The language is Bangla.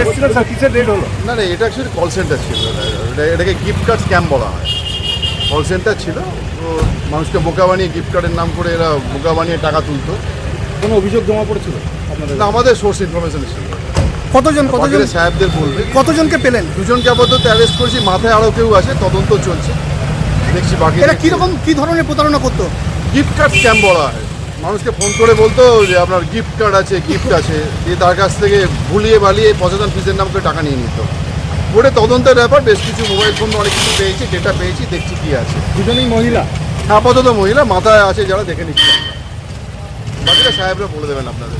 এসেছিলেন স্যার, কিসের রেট হলো? না না, এটা অ্যাকচুয়ালি কল সেন্টার ছিল। এটাকে গিফট কার্ড স্ক্যাম বলা হয়। কল সেন্টার ছিল। তো মানুষকে বোকা বানিয়ে গিফট কার্ডের নাম করে এরা বোকা বানিয়ে টাকা তুলতো। কোনো অভিযোগ জমা পড়েছিল আপনাদের? না আমাদের সোর্স ইনফরমেশন ছিল। কতজন কতজন সাহেবদের বলবে। কতজনকে পেলেন? দুজনকে আপাতত অ্যারেস্ট করেছি মাথায় আরও কেউ আছে তদন্ত চলছে। দেখছি বাকি এরা কীরকম কী ধরনের প্রতারণা করতো? গিফট কার্ড স্ক্যাম বলা হয়। মানুষকে ফোন করে বলতো যে আপনার গিফট কার্ড আছে গিফট আছে। দিয়ে তার কাছ থেকে ভুলিয়ে বালিয়ে পঁচাত্তর পিসের নাম করে টাকা নিয়ে নিত। ওটা তদন্তের ব্যাপার বেশ কিছু মোবাইল ফোন অনেক কিছু পেয়েছি ডেটা পেয়েছি দেখছি কি আছে। দুজনেই মহিলা? আপাতত মহিলা মাথায় আছে যারা দেখে নিচ্ছে। বাকিটা সাহেবরা বলে দেবেন আপনাদের।